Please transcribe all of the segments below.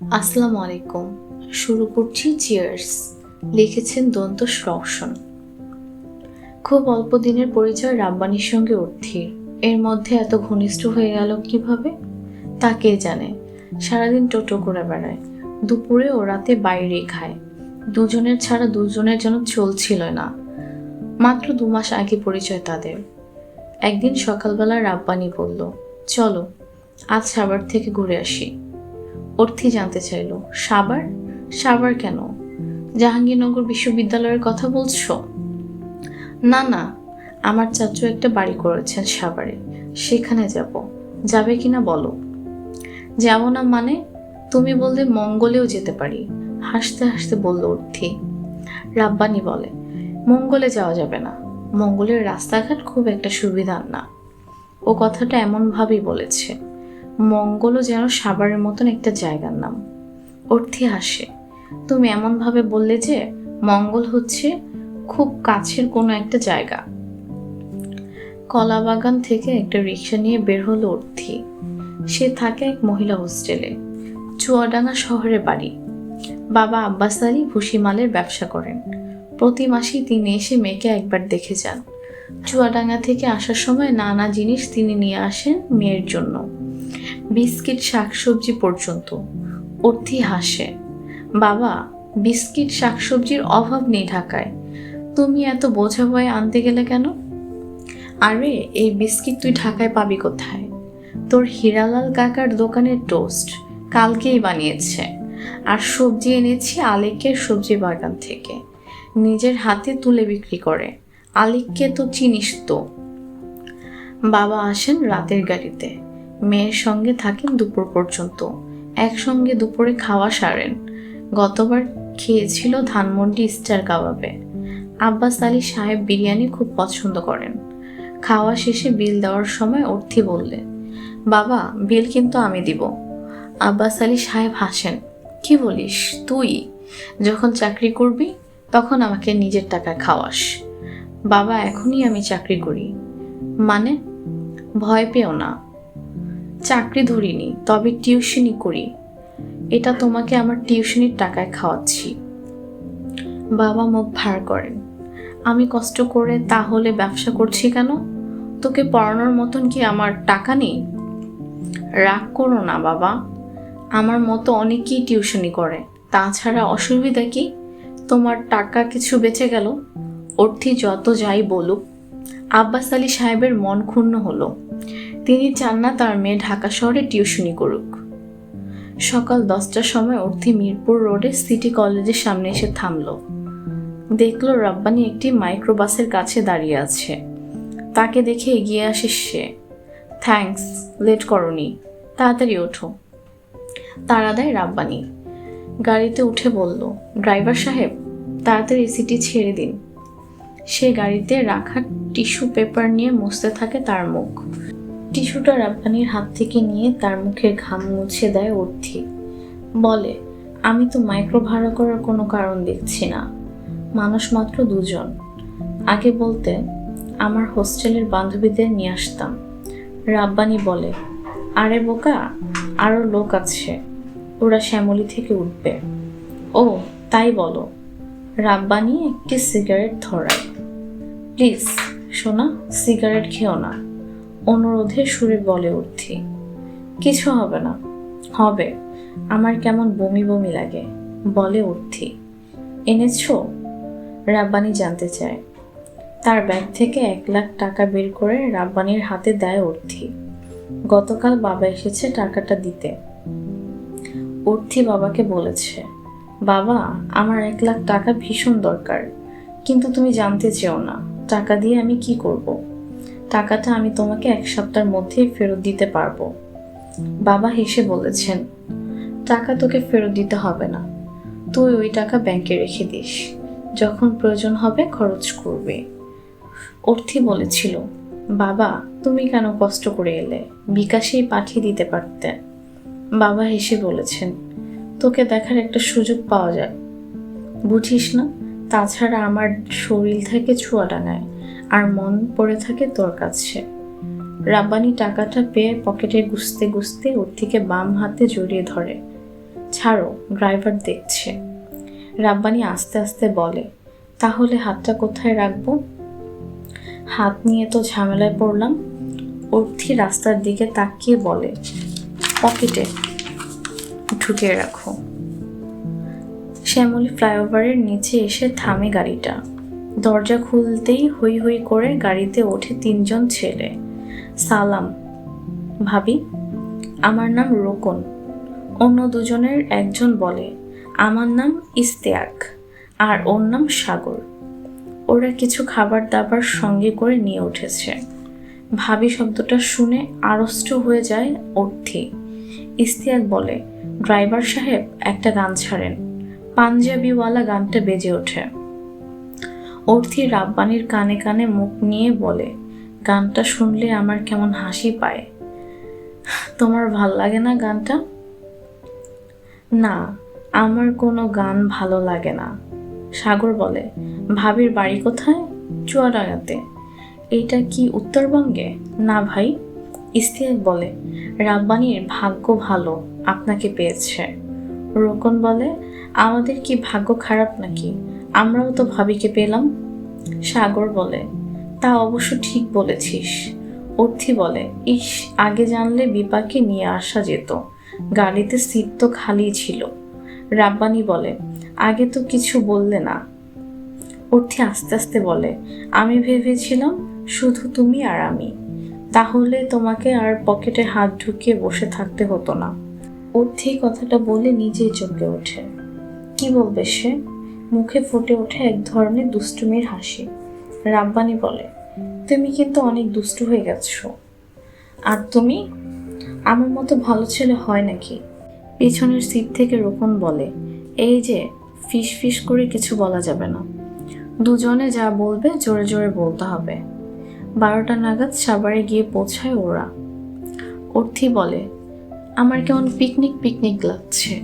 আসসালামু আলাইকুম। শুরু করছি চিয়ার্স লিখেছেন দন্ত রওশন। খুব অল্প দিনের পরিচয় রাব্বানির সঙ্গে অর্থির এর মধ্যে এত ঘনিষ্ঠ হয়ে গেল কীভাবে? তা কে জানে? সারাদিন টোটো করে বেড়ায়। দুপুরে ও রাতে বাইরে খায়। দুজনের ছাড়া দুজনের যেন চলছিল না। মাত্র দু মাস আগে পরিচয় তাদের। একদিন সকালবেলা রাব্বানি বলল, চলো, আজ সাভার থেকে ঘুরে আসি। অর্থী জানতে চাইল, সাবার? সাবার কেন? জাহাঙ্গীরনগর বিশ্ববিদ্যালয়ের কথা বলছো? না না, আমার চাচু একটা বাড়ি করেছেন সাভারে সেখানে যাব, যাবে কিনা বলো? যাব না মানে? তুমি বললে মঙ্গলেও যেতে পারি, হাসতে হাসতে বলল অর্থী। রাব্বানি বলে, মঙ্গলে যাওয়া যাবে না, মঙ্গলের রাস্তাঘাট খুব একটা সুবিধার না। ও কথাটা এমনভাবেই বলেছে। মঙ্গলও যেন সাভারের মতন একটা জায়গার নাম। অর্থী হাসে তুমি এমনভাবে বললে যে মঙ্গল হচ্ছে খুব কাছের কোনো একটা জায়গা। কলাবাগান থেকে একটা রিক্সা নিয়ে বের হলো অর্থী। সে থাকে এক মহিলা হোস্টেলে। চুয়াডাঙ্গা শহরে বাড়ি। বাবা আব্বাস আলী ভুসিমালের ব্যবসা করেন। প্রতি মাসেই তিনি এসে মেয়েকে একবার দেখে যান। চুয়াডাঙ্গা থেকে আসার সময় নানা জিনিস তিনি নিয়ে আসেন মেয়ের জন্য। বিস্কিট শাকসবজি পর্যন্ত। অর্থি হাসে। বাবা, বিস্কিট শাকসবজির অভাব নেই ঢাকায়। তুমি এত বোঝা বয়ে আনতে গেলে কেন? আরে, এই বিস্কিট তুই ঢাকায় পাবি কোথায়? তোর হীরালাল কাকার দোকানের টোস্ট কালকেই বানিয়েছে। আর সবজি এনেছি আলেকের সবজি বাগান থেকে। নিজের হাতে তুলে বিক্রি করে। আলিককে তো চিনিস তো। বাবা আসেন রাতের গাড়িতে। মেয়ের সঙ্গে থাকেন দুপুর পর্যন্ত। একসঙ্গে দুপুরে খাওয়া সারেন। গতবার খেয়েছিল ধানমন্ডি স্টার কাবাবে। আব্বাস আলী সাহেব বিরিয়ানি খুব পছন্দ করেন। খাওয়া শেষে বিল দেওয়ার সময় অর্থী বললে, বাবা, বিল কিন্তু আমি দিব। আব্বাস আলী সাহেব হাসেন, কি বলিস তুই? যখন চাকরি করবি, তখন আমাকে নিজের টাকায় খাওয়াস। বাবা, এখনই আমি চাকরি করি। মানে ভয় পেও না। চাকরি ধরিনি, তবে টিউশনি করি। এটা তোমাকে আমার টিউশনির টাকায় খাওয়াচ্ছি। বাবা মুখ ভার করেন। আমি কষ্ট করে তাহলে ব্যবসা করছি কেন? তোকে পড়ানোর মতন কি আমার টাকা নেই? রাগ করো না বাবা। আমার মতো অনেকেই টিউশনি করে। তাছাড়া অসুবিধা কি? তোমার টাকা কিছু বেঁচে গেল? অর্থী যত যাই বলুক। আব্বাস আলী সাহেবের মন ক্ষুণ্ণ হলো। তিনি চান না তার মেয়ে ঢাকা শহরে টিউশনি করুক। সকাল দশটার সময় অর্থী মিরপুর রোডে সিটি কলেজের সামনে এসে থামলো। দেখল রব্বানি একটি মাইক্রোবাসের কাছে দাঁড়িয়ে আছে। তাকে দেখে এগিয়ে আসে সে। থ্যাঙ্কস, লেট করনি, তাড়াতাড়ি ওঠো। তাড়া দেয় রাব্বানি। গাড়িতে উঠে বলল, ড্রাইভার সাহেব, তাড়াতাড়ি সিটি ছেড়ে দিন। সে গাড়িতে রাখা টিস্যু পেপার নিয়ে মুছতে থাকে তার মুখ। টিস্যুটা রাব্বানির হাত থেকে নিয়ে তার মুখের ঘাম মুছে দেয় অর্থি। বলে, আমি তো মাইক্রো ভাড়া করার কোনো কারণ দেখছি না। মানুষ মাত্র দুজন। আগে বলতে, আমার হোস্টেলের বান্ধবীদের নিয়ে আসতাম। রাব্বানি বলে, আরে বোকা আরও লোক আছে। ওরা শ্যামলি থেকে উঠবে। ও, তাই বলো। রাব্বানি একটি সিগারেট ধরায়। প্লিজ শোনা সিগারেট খেও না। অনুরোধে সুরে বলে উঠছি কিছু হবে না, হবে, আমার কেমন বমি বমি লাগে বলে উঠছি এনেছো? রাব্বানি জানতে চায়। তার ব্যাগ থেকে এক লাখ টাকা বের করে রাব্বানির হাতে দেয় অর্থি গতকাল বাবা এসেছে টাকাটা দিতে অর্থি বাবাকে বলেছে। বাবা, আমার এক লাখ টাকা ভীষণ দরকার, কিন্তু তুমি জানতে চেও না, টাকা দিয়ে আমি কি করব। টাকাটা আমি তোমাকে এক সপ্তাহের মধ্যেই ফেরত দিতে পারব। বাবা হেসে বলেছেন, টাকা তোকে ফেরত দিতে হবে না। তুই ওই টাকা ব্যাংকে রেখে দিস। যখন প্রয়োজন হবে খরচ করবে। অর্থী বলেছিল, বাবা, তুমি কেন কষ্ট করে এলে? বিকাশেই পাঠিয়ে দিতে পারতে। বাবা হেসে বলেছেন, তোকে দেখার একটা সুযোগ পাওয়া যায়। বুঝিস না, তাছাড়া আমার শরীর থেকে ছোঁয়া ডাঙায় আর মন পড়ে থাকে তোর কাছে। রাব্বানি টাকাটা পেয়ে পকেটে গুছতে গুছতে অর্থিকে বাম হাতে জড়িয়ে ধরে। ছাড়ো, ড্রাইভার দেখছে। রাব্বানি আস্তে আস্তে বলে। তাহলে হাতটা কোথায় রাখব? হাত নিয়ে তো ঝামেলায় পড়লাম। অর্থি রাস্তার দিকে তাকিয়ে বলে। পকেটে। ঢুকিয়ে রাখো। শ্যামলী ফ্লাইওভারের নিচে এসে থামে গাড়িটা। দরজা খুলতেই হই হই করে গাড়িতে ওঠে তিনজন ছেলে। সালাম, ভাবি, আমার নাম রোকন। অন্য দুজনের একজন বলে, আমার নাম ইস্তেয়াক আর ওর নাম সাগর। ওরা কিছু খাবার দাবার সঙ্গে করে নিয়ে উঠেছে। ভাবি শব্দটা শুনে আড়ষ্ট হয়ে যায় অর্থি। ইস্তিয়াক বলে, ড্রাইভার সাহেব, একটা গান ছাড়েন। পাঞ্জাবিওয়ালা গানটা বেজে ওঠে। অর্থি রাব্বানির কানে কানে মুখ নিয়ে বলে, গানটা শুনলে আমার কেমন হাসি পায়। তোমার ভালো লাগে না গানটা? না, আমার কোনো গান ভালো লাগে না। সাগর বলে, ভাবির বাড়ি কোথায়? চুয়াডাঙ্গাতে। এইটা কি উত্তরবঙ্গে? না ভাই। ইস্তিয়াক বলে, রাব্বানির ভাগ্য ভালো, আপনাকে পেয়েছে। রোকন বলে, আমাদের কি ভাগ্য খারাপ নাকি? আমরাও তো ভাবিকে পেলাম। সাগর বলে, তা অবশ্য ঠিক বলেছিস। অর্থি বলে, ইস, আগে জানলে বিপাকে নিয়ে আসা যেত। গাড়িতে সিট তো খালি ছিল। রাব্বানি বলে, আগে তো কিছু বললে না। অর্থি আস্তে আস্তে বলে, আমি ভেবেছিলাম শুধু তুমি আর আমি। তাহলে তোমাকে আর পকেটে হাত ঢুকিয়ে বসে থাকতে হতো না। অর্থি কথাটা বলে নিজেই চমকে ওঠে। কি বলবে সে? মুখে ফুটে ওঠে এক ধরনের দুষ্টুমির হাসি। রাব্বানি বলে, তুমি কিন্তু অনেক দুষ্টু হয়ে গেছো। আর তুমি? আমার মতো ভালো ছেলে হয় নাকি? পিছনের সিট থেকে রোপণ বলে, এই যে, ফিস ফিস করে কিছু বলা যাবে না। দুজনে যা বলবে জোরে জোরে বলতে হবে। বারোটা নাগাদ সাবারে গিয়ে পৌঁছায় ওরা। অর্থি বলে, আমার কেমন পিকনিক পিকনিক লাগছে।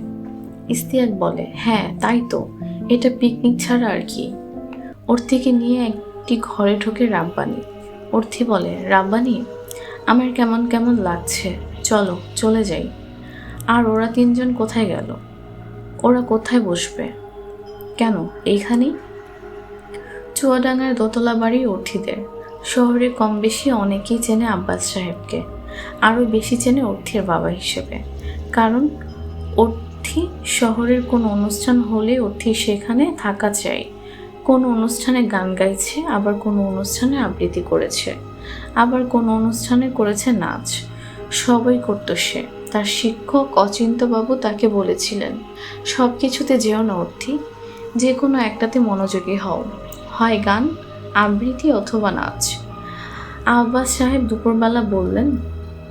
ইস্তিয়াক বলে হ্যাঁ তাই তো। এটা পিকনিক ছাড়া আর কি। অর্থিকে নিয়ে একটি ঘরে ঢোকে রাব্বানি। অর্থি বলে, রাব্বানি, আমার কেমন কেমন লাগছে? চলো, চলে যাই। আর ওরা তিনজন কোথায় গেল? ওরা কোথায় বসবে? কেন, এইখানেই? চুয়াডাঙ্গার দোতলা বাড়ি অর্থিদের। শহরে কম বেশি অনেকেই চেনে আব্বাস সাহেবকে। আরও বেশি চেনে অর্থির বাবা হিসেবে। কারণ অর্থি শহরের কোনো অনুষ্ঠান হলে অর্থি সেখানে থাকা চাই। কোনো অনুষ্ঠানে গান গাইছে, আবার কোনো অনুষ্ঠানে আবৃত্তি করেছে। আবার কোনো অনুষ্ঠানে করেছে নাচ। সবই করতো সে। তার শিক্ষক অচিন্তবাবু তাকে বলেছিলেন সব কিছুতে যেও না অর্থি যে কোনো একটাতে মনোযোগী হও। হয় গান, আবৃত্তি অথবা নাচ। আব্বাস সাহেব দুপুরবেলা বললেন,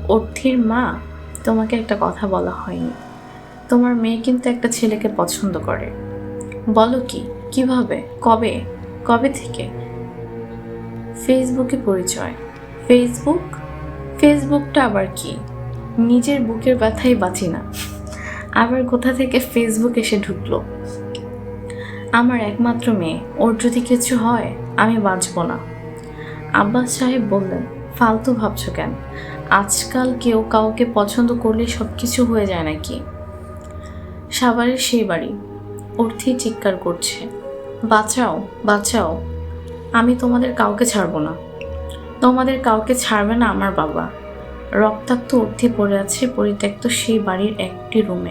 অর্থির মা, তোমাকে একটা কথা বলা হয়নি। তোমার মেয়ে কিন্তু একটা ছেলেকে পছন্দ করে। বলো কি? কীভাবে? কবে? কবে থেকে? ফেসবুকে পরিচয়। ফেসবুক? ফেসবুকটা আবার কি? নিজের বুকের ব্যথাই বাঁচি না। আবার কোথা থেকে ফেসবুক এসে ঢুকলো? আমার একমাত্র মেয়ে। ওর যদি কিছু হয়, আমি বাঁচব না। আব্বাস সাহেব বললেন, ফালতু ভাবছ কেন? আজকাল কেউ কাউকে পছন্দ করলে সব কিছু হয়ে যায় নাকি? সাভারের সেই বাড়ি। অর্থি চিৎকার করছে, বাঁচাও বাঁচাও, আমি তোমাদের কাউকে ছাড়বো না। তোমাদের কাউকে ছাড়বে না আমার বাবা। রক্তাক্ত অর্থে পড়ে আছে পরিত্যক্ত সেই বাড়ির একটি রুমে।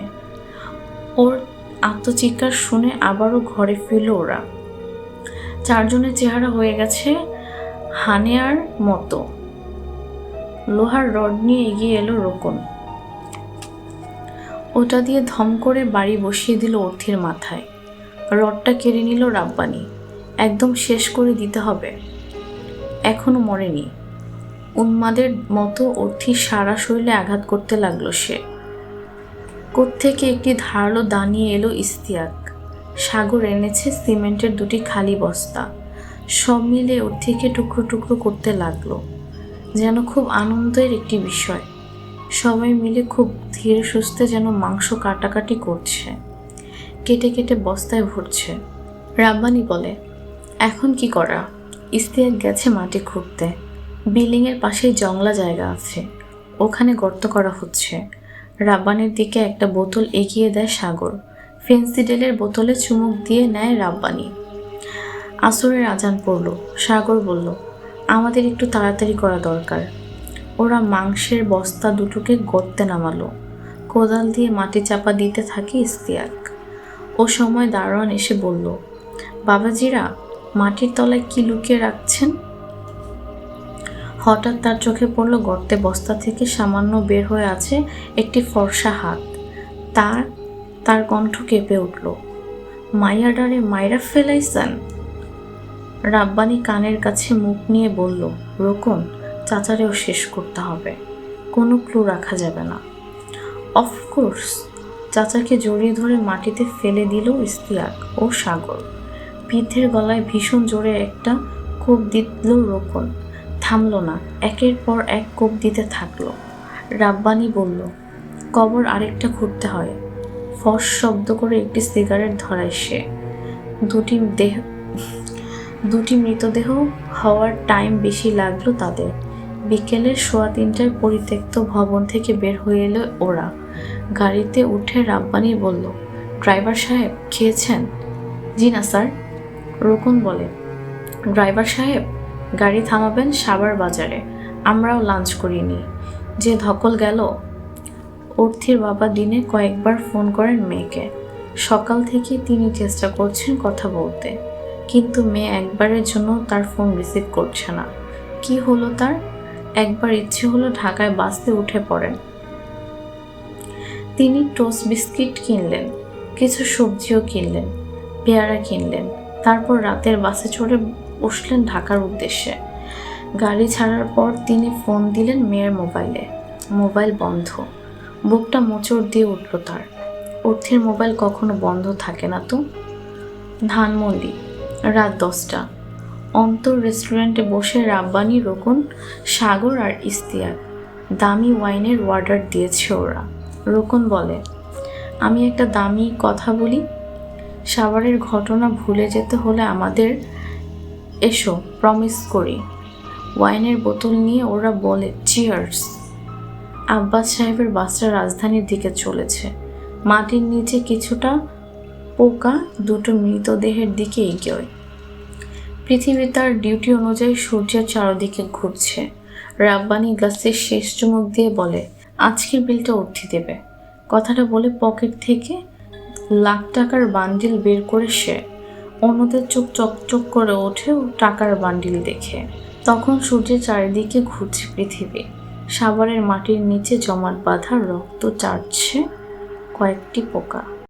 ওর আত্মচিৎকার শুনে আবারও ঘরে ফিরল ওরা। চারজনের চেহারা হয়ে গেছে হানেয়ার মতো। লোহার রড নিয়ে এগিয়ে এলো রোকন। ওটা দিয়ে ধম করে বাড়ি বসিয়ে দিল অর্থের মাথায়। রডটা কেড়ে নিল রাব্বানি। একদম শেষ করে দিতে হবে। এখনও মরেনি। উন্মাদের মতো অর্থির সারা শরীরে আঘাত করতে লাগল সে। কোত্থেকে একটি ধারালো দানিয়ে এলো ইস্তিয়াক। সাগর এনেছে সিমেন্টের দুটি খালি বস্তা। সব মিলে ওর টুকরো টুকরো করতে লাগল। যেন খুব আনন্দের একটি বিষয়। সবাই মিলে খুব ধীরে সুস্থে যেন মাংস কাটাকাটি করছে। কেটে কেটে বস্তায় ভরছে। রাব্বানি বলে, এখন কি করা? ইস্তিয়াক গেছে মাটি খুঁড়তে। বিল্ডিংয়ের পাশেই জংলা জায়গা আছে। ওখানে গর্ত করা হচ্ছে। রাব্বানির দিকে একটা বোতল এগিয়ে দেয় সাগর। ফেন্সিডেলের বোতলে চুমুক দিয়ে নেয় রাব্বানি। আসরের আজান পড়ল। সাগর বলল, আমাদের একটু তাড়াতাড়ি করা দরকার। ওরা মাংসের বস্তা দুটোকে গর্তে নামালো। কোদাল দিয়ে মাটি চাপা দিতে থাকে ইস্তিয়াক। ও সময় দারোয়ান এসে বলল, বাবাজিরা, মাটির তলায় কি লুকিয়ে রাখছেন? হঠাৎ তার চোখে পড়ল গর্তে বস্তা থেকে সামান্য বের হয়ে আছে একটি ফর্সা হাত। তার তার কণ্ঠ কেঁপে উঠল, মাইয়া ডারে মাইরা ফেলাইছেন? রাব্বানি কানের কাছে মুখ নিয়ে বলল, রোকন চাচারেও শেষ করতে হবে। কোনো ক্লু রাখা যাবে না। অফকোর্স চাচাকে জড়িয়ে ধরে মাটিতে ফেলে দিল ইস্তিয়াক ও সাগর। বৃদ্ধের গলায় ভীষণ জোরে একটা কোপ দিল রোকন। থামল না, একের পর এক কোপ দিতে থাকল। রাব্বানি বলল, কবর আরেকটা খুঁড়তে হয়। ফস শব্দ করে একটি সিগারেট ধরায় সে। দুটি দেহ, দুটি মৃতদেহ হওয়ার টাইম বেশি লাগল তাদের। বিকেলের সোয়া তিনটায় পরিত্যক্ত ভবন থেকে বের হয়ে এলো ওরা। গাড়িতে উঠে রাব্বানি বলল, ড্রাইভার সাহেব, খেয়েছেন? জি না, স্যার, রোকন বলে। ড্রাইভার সাহেব, গাড়ি থামাবেন সাবার বাজারে, আমরাও লাঞ্চ করিনি। যে ধকল গেল, অর্থির বাবা দিনে কয়েকবার ফোন করেন মেয়েকে। সকাল থেকে তিনি চেষ্টা করছেন কথা বলতে, কিন্তু মেয়ে একবারের জন্য তার ফোন রিসিভ করছে না। কি হলো তার? একবার ইচ্ছে হলো ঢাকায় বাসে উঠে পড়েন। তিনি টোস্ট বিস্কিট কিনলেন, কিছু সবজিও কিনলেন, পেয়ারা কিনলেন, তারপর রাতের বাসে চড়ে বসলেন ঢাকার উদ্দেশ্যে। গাড়ি ছাড়ার পর তিনি ফোন দিলেন মেয়ের মোবাইলে। মোবাইল বন্ধ। বুকটা মোচড় দিয়ে উঠল তার। অর্থের মোবাইল কখনো বন্ধ থাকে না তো? ধানমন্ডি, রাত দশটা। অন্তর রেস্টুরেন্টে বসে রাব্বানি, রোকন, সাগর আর ইস্তিয়াক দামি ওয়াইনের অর্ডার দিয়েছে ওরা। রোকন বলে, আমি একটা দামি কথা বলি। সাভারের ঘটনা ভুলে যেতে হলে আমাদের এসো প্রমিস করি। ওয়াইনের বোতল নিয়ে ওরা বলে চিয়ার্স আব্বাস সাহেবের বাসটা রাজধানীর দিকে চলেছে। মাটির নিচে কিছুটা পোকা দুটো মৃতদেহের দিকে এগিয়ে পৃথিবী তার ডিউটি অনুযায়ী সূর্যের চারদিকে ঘুরছে। রাব্বানি গ্লাসের শেষ চুমুক দিয়ে বলে, আজকের বিলটা উঠতে দেবে। কথাটা বলে পকেট থেকে লাখ টাকার বান্ডিল বের করে সে অন্যদের চোখ চকচক করে ওঠে টাকার বান্ডিল দেখে। তখন সূর্যের চারিদিকে ঘুরছে পৃথিবী। সাভারের মাটির নিচে জমাট বাঁধা রক্ত চাটছে কয়েকটি পোকা।